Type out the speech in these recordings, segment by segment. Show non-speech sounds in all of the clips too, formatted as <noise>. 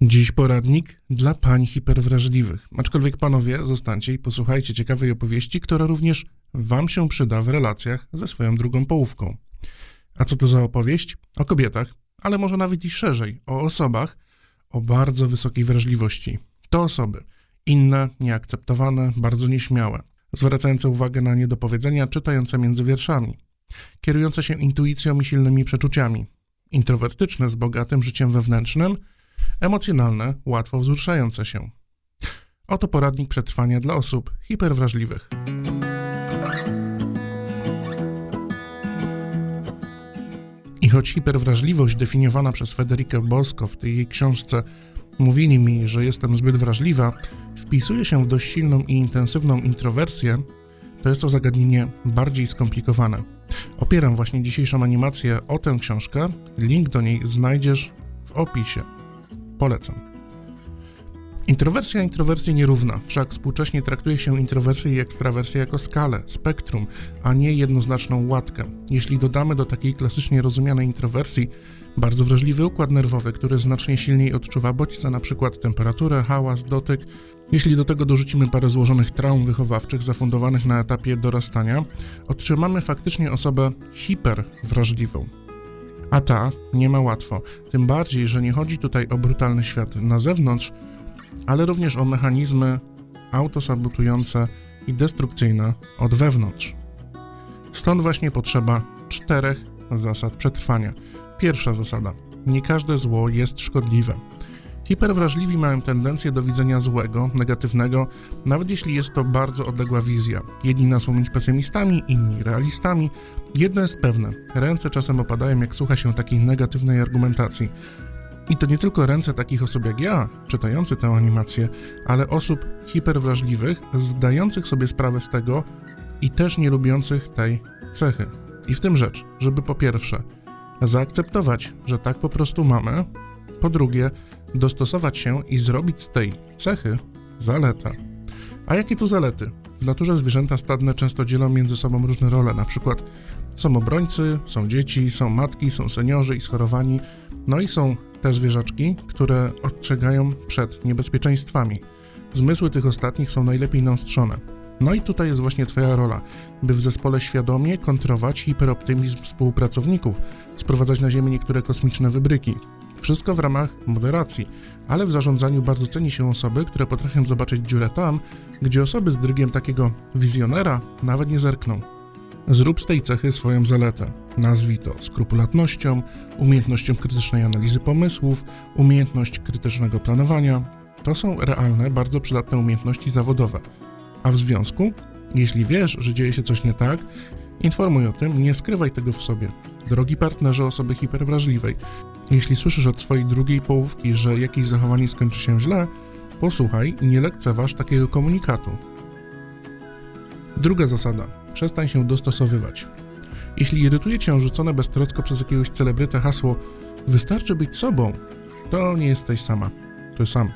Dziś poradnik dla pań hiperwrażliwych. Aczkolwiek panowie, zostańcie i posłuchajcie ciekawej opowieści, która również wam się przyda w relacjach ze swoją drugą połówką. A co to za opowieść? O kobietach, ale może nawet i szerzej, o osobach o bardzo wysokiej wrażliwości. To osoby inne, nieakceptowane, bardzo nieśmiałe, zwracające uwagę na niedopowiedzenia, czytające między wierszami, kierujące się intuicją i silnymi przeczuciami, introwertyczne z bogatym życiem wewnętrznym, emocjonalne, łatwo wzruszające się. Oto poradnik przetrwania dla osób hiperwrażliwych. I choć hiperwrażliwość definiowana przez Federikę Bosko w tej jej książce mówili mi, że jestem zbyt wrażliwa, wpisuje się w dość silną i intensywną introwersję, to jest to zagadnienie bardziej skomplikowane. Opieram właśnie dzisiejszą animację o tę książkę. Link do niej znajdziesz w opisie. Polecam. Introwersja introwersji nierówna, wszak współcześnie traktuje się introwersję i ekstrawersję jako skalę, spektrum, a nie jednoznaczną łatkę. Jeśli dodamy do takiej klasycznie rozumianej introwersji bardzo wrażliwy układ nerwowy, który znacznie silniej odczuwa bodźce, np. temperaturę, hałas, dotyk, jeśli do tego dorzucimy parę złożonych traum wychowawczych zafundowanych na etapie dorastania, otrzymamy faktycznie osobę hiperwrażliwą. A ta nie ma łatwo, tym bardziej, że nie chodzi tutaj o brutalny świat na zewnątrz, ale również o mechanizmy autosabotujące i destrukcyjne od wewnątrz. Stąd właśnie potrzeba czterech zasad przetrwania. Pierwsza zasada: nie każde zło jest szkodliwe. Hiperwrażliwi mają tendencję do widzenia złego, negatywnego, nawet jeśli jest to bardzo odległa wizja. Jedni nazwą ich pesymistami, inni realistami. Jedno jest pewne: ręce czasem opadają, jak słucha się takiej negatywnej argumentacji. I to nie tylko ręce takich osób jak ja, czytający tę animację, ale osób hiperwrażliwych, zdających sobie sprawę z tego i też nie lubiących tej cechy. I w tym rzecz, żeby po pierwsze zaakceptować, że tak po prostu mamy, po drugie dostosować się i zrobić z tej cechy zaletę. A jakie tu zalety? W naturze zwierzęta stadne często dzielą między sobą różne role, na przykład są obrońcy, są dzieci, są matki, są seniorzy i schorowani, no i są te zwierzaczki, które ostrzegają przed niebezpieczeństwami. Zmysły tych ostatnich są najlepiej naostrzone. No i tutaj jest właśnie Twoja rola, by w zespole świadomie kontrować hiperoptymizm współpracowników, sprowadzać na Ziemię niektóre kosmiczne wybryki. Wszystko w ramach moderacji, ale w zarządzaniu bardzo ceni się osoby, które potrafią zobaczyć dziurę tam, gdzie osoby z drygiem takiego wizjonera nawet nie zerkną. Zrób z tej cechy swoją zaletę. Nazwij to skrupulatnością, umiejętnością krytycznej analizy pomysłów, umiejętność krytycznego planowania. To są realne, bardzo przydatne umiejętności zawodowe. A w związku, jeśli wiesz, że dzieje się coś nie tak, informuj o tym, nie skrywaj tego w sobie. Drogi partnerze osoby hiperwrażliwej, jeśli słyszysz od swojej drugiej połówki, że jakieś zachowanie skończy się źle, posłuchaj i nie lekceważ takiego komunikatu. Druga zasada. Przestań się dostosowywać. Jeśli irytuje cię rzucone beztrosco przez jakiegoś celebrytę hasło wystarczy być sobą, to nie jesteś sama. Jest sam.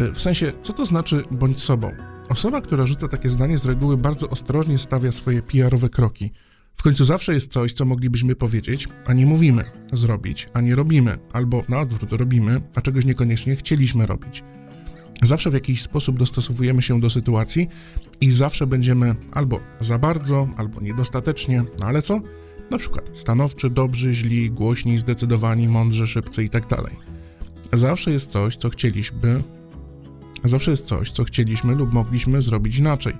Y, W sensie, co to znaczy bądź sobą? Osoba, która rzuca takie zdanie z reguły bardzo ostrożnie stawia swoje PR-owe kroki. W końcu zawsze jest coś, co moglibyśmy powiedzieć, a nie mówimy, zrobić, a nie robimy, albo na odwrót robimy, a czegoś niekoniecznie chcieliśmy robić. Zawsze w jakiś sposób dostosowujemy się do sytuacji i zawsze będziemy albo za bardzo, albo niedostatecznie, no ale co? Na przykład stanowczy, dobrzy, źli, głośni, zdecydowani, mądrzy, szybcy i tak. Zawsze jest coś, co chcieliśmy, zawsze jest coś, co chcieliśmy lub mogliśmy zrobić inaczej.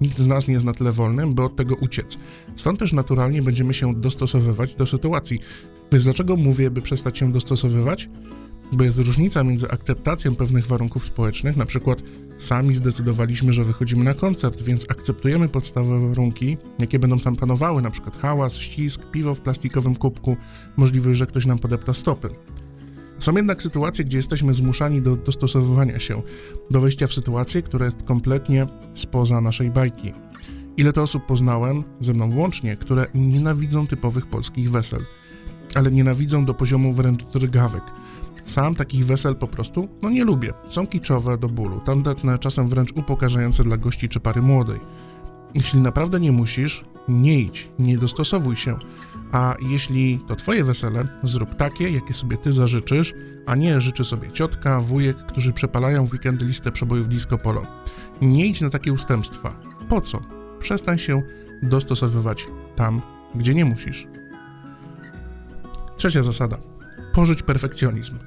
Nikt z nas nie jest na tyle wolnym, by od tego uciec. Stąd też naturalnie będziemy się dostosowywać do sytuacji. Więc dlaczego mówię, by przestać się dostosowywać? Bo jest różnica między akceptacją pewnych warunków społecznych, na przykład sami zdecydowaliśmy, że wychodzimy na koncert, więc akceptujemy podstawowe warunki, jakie będą tam panowały, na przykład hałas, ścisk, piwo w plastikowym kubku, możliwość, że ktoś nam podepta stopy. Są jednak sytuacje, gdzie jesteśmy zmuszani do dostosowywania się, do wejścia w sytuację, która jest kompletnie spoza naszej bajki. Ile to osób poznałem, ze mną włącznie, które nienawidzą typowych polskich wesel, ale nienawidzą do poziomu wręcz drgawek. Sam takich wesel po prostu, no nie lubię. Są kiczowe do bólu, tandetne, czasem wręcz upokarzające dla gości czy pary młodej. Jeśli naprawdę nie musisz, nie idź, nie dostosowuj się. A jeśli to twoje wesele, zrób takie, jakie sobie ty zażyczysz, a nie życzy sobie ciotka, wujek, którzy przepalają w weekendy listę przebojów disco polo. Nie idź na takie ustępstwa. Po co? Przestań się dostosowywać tam, gdzie nie musisz. Trzecia zasada. Porzuć perfekcjonizm.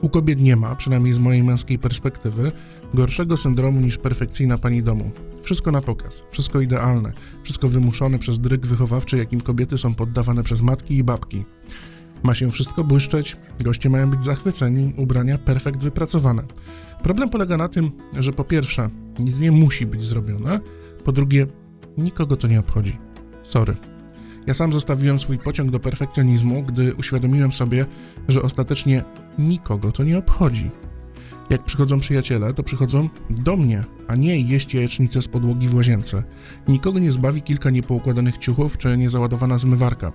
U kobiet nie ma, przynajmniej z mojej męskiej perspektywy, gorszego syndromu niż perfekcyjna pani domu. Wszystko na pokaz, wszystko idealne, wszystko wymuszone przez dryg wychowawczy, jakim kobiety są poddawane przez matki i babki. Ma się wszystko błyszczeć, goście mają być zachwyceni, ubrania perfekt wypracowane. Problem polega na tym, że po pierwsze, nic nie musi być zrobione, po drugie, nikogo to nie obchodzi. Sorry. Ja sam zostawiłem swój pociąg do perfekcjonizmu, gdy uświadomiłem sobie, że ostatecznie nikogo to nie obchodzi. Jak przychodzą przyjaciele, to przychodzą do mnie, a nie jeść jajecznicę z podłogi w łazience. Nikogo nie zbawi kilka niepoukładanych ciuchów czy niezaładowana zmywarka.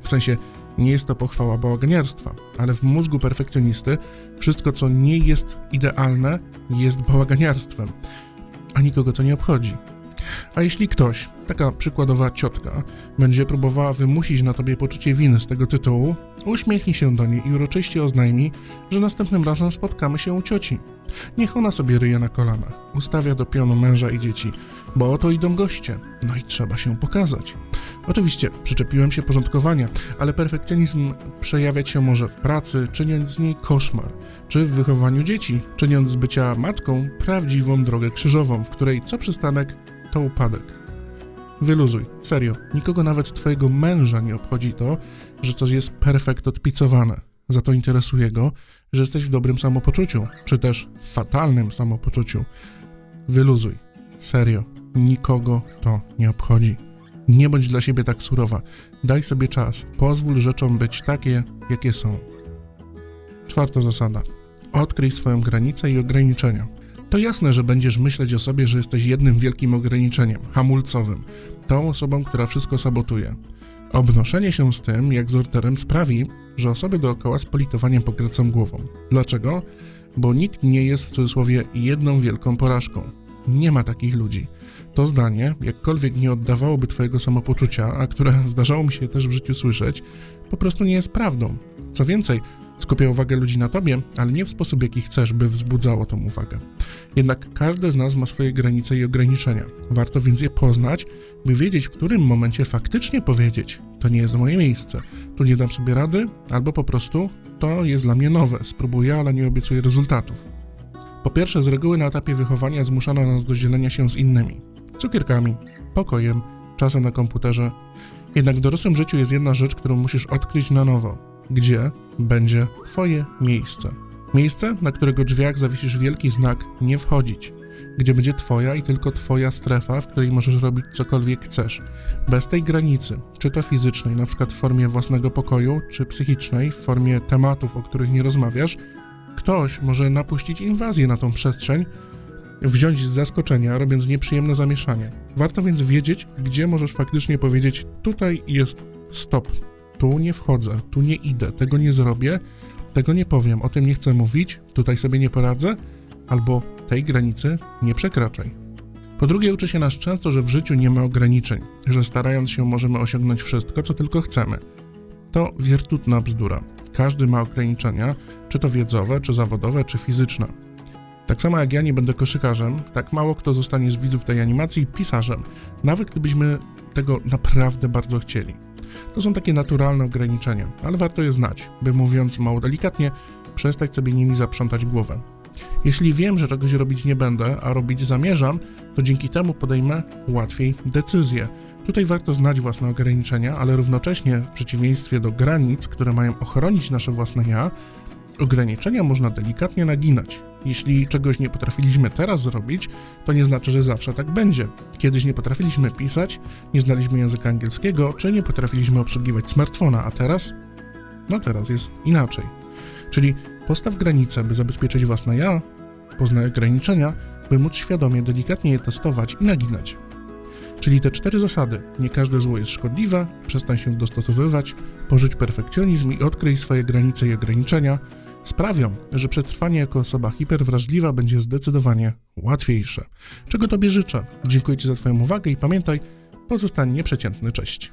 W sensie, nie jest to pochwała bałaganiarstwa, ale w mózgu perfekcjonisty wszystko, co nie jest idealne, jest bałaganiarstwem, a nikogo to nie obchodzi. A jeśli ktoś, taka przykładowa ciotka, będzie próbowała wymusić na tobie poczucie winy z tego tytułu, uśmiechnij się do niej i uroczyście oznajmij, że następnym razem spotkamy się u cioci. Niech ona sobie ryje na kolanach, ustawia do pionu męża i dzieci, bo oto idą goście, no i trzeba się pokazać. Oczywiście przyczepiłem się porządkowania, ale perfekcjonizm przejawiać się może w pracy, czyniąc z niej koszmar, czy w wychowaniu dzieci, czyniąc z bycia matką prawdziwą drogę krzyżową, w której co przystanek to upadek. Wyluzuj, serio. Nikogo nawet twojego męża nie obchodzi to, że coś jest perfekt odpicowane. Za to interesuje go, że jesteś w dobrym samopoczuciu, czy też w fatalnym samopoczuciu. Wyluzuj, serio. Nikogo to nie obchodzi. Nie bądź dla siebie tak surowa. Daj sobie czas. Pozwól rzeczom być takie, jakie są. Czwarta zasada. Odkryj swoją granicę i ograniczenia. To jasne, że będziesz myśleć o sobie, że jesteś jednym wielkim ograniczeniem, hamulcowym, tą osobą, która wszystko sabotuje. Obnoszenie się z tym, jak z orderem, sprawi, że osoby dookoła z politowaniem pokręcą głową. Dlaczego? Bo nikt nie jest w cudzysłowie jedną wielką porażką. Nie ma takich ludzi. To zdanie, jakkolwiek nie oddawałoby Twojego samopoczucia, a które <laughs> zdarzało mi się też w życiu słyszeć, po prostu nie jest prawdą. Co więcej, skupia uwagę ludzi na Tobie, ale nie w sposób, jaki chcesz, by wzbudzało tą uwagę. Jednak każdy z nas ma swoje granice i ograniczenia. Warto więc je poznać, by wiedzieć, w którym momencie faktycznie powiedzieć: To nie jest moje miejsce, tu nie dam sobie rady, albo po prostu to jest dla mnie nowe, spróbuję, ale nie obiecuję rezultatów. Po pierwsze, z reguły na etapie wychowania zmuszano nas do dzielenia się z innymi cukierkami, pokojem, czasem na komputerze. Jednak w dorosłym życiu jest jedna rzecz, którą musisz odkryć na nowo. Gdzie będzie Twoje miejsce? Miejsce, na którego drzwiach zawiesisz wielki znak nie wchodzić. Gdzie będzie Twoja i tylko Twoja strefa, w której możesz robić cokolwiek chcesz. Bez tej granicy, czy to fizycznej, na przykład w formie własnego pokoju, czy psychicznej, w formie tematów, o których nie rozmawiasz, ktoś może napuścić inwazję na tą przestrzeń, wziąć z zaskoczenia, robiąc nieprzyjemne zamieszanie. Warto więc wiedzieć, gdzie możesz faktycznie powiedzieć: tutaj jest stop, tu nie wchodzę, tu nie idę, tego nie zrobię, tego nie powiem, o tym nie chcę mówić, tutaj sobie nie poradzę, albo tej granicy nie przekraczaj. Po drugie, uczy się nas często, że w życiu nie ma ograniczeń, że starając się możemy osiągnąć wszystko, co tylko chcemy. To wiertutna bzdura. Każdy ma ograniczenia, czy to wiedzowe, czy zawodowe, czy fizyczne. Tak samo jak ja nie będę koszykarzem, tak mało kto zostanie z widzów tej animacji pisarzem, nawet gdybyśmy tego naprawdę bardzo chcieli. To są takie naturalne ograniczenia, ale warto je znać, by mówiąc mało delikatnie, przestać sobie nimi zaprzątać głowę. Jeśli wiem, że czegoś robić nie będę, a robić zamierzam, to dzięki temu podejmę łatwiej decyzje. Tutaj warto znać własne ograniczenia, ale równocześnie, w przeciwieństwie do granic, które mają ochronić nasze własne ja, ograniczenia można delikatnie naginać. Jeśli czegoś nie potrafiliśmy teraz zrobić, to nie znaczy, że zawsze tak będzie. Kiedyś nie potrafiliśmy pisać, nie znaliśmy języka angielskiego, czy nie potrafiliśmy obsługiwać smartfona, a teraz? No teraz jest inaczej. Czyli postaw granice, by zabezpieczyć własne ja, poznaj ograniczenia, by móc świadomie, delikatnie je testować i naginać. Czyli te cztery zasady. Nie każde zło jest szkodliwe, przestań się dostosowywać, porzuć perfekcjonizm i odkryj swoje granice i ograniczenia, sprawią, że przetrwanie jako osoba hiperwrażliwa będzie zdecydowanie łatwiejsze. Czego Tobie życzę. Dziękuję Ci za Twoją uwagę i pamiętaj, pozostań nieprzeciętny. Cześć.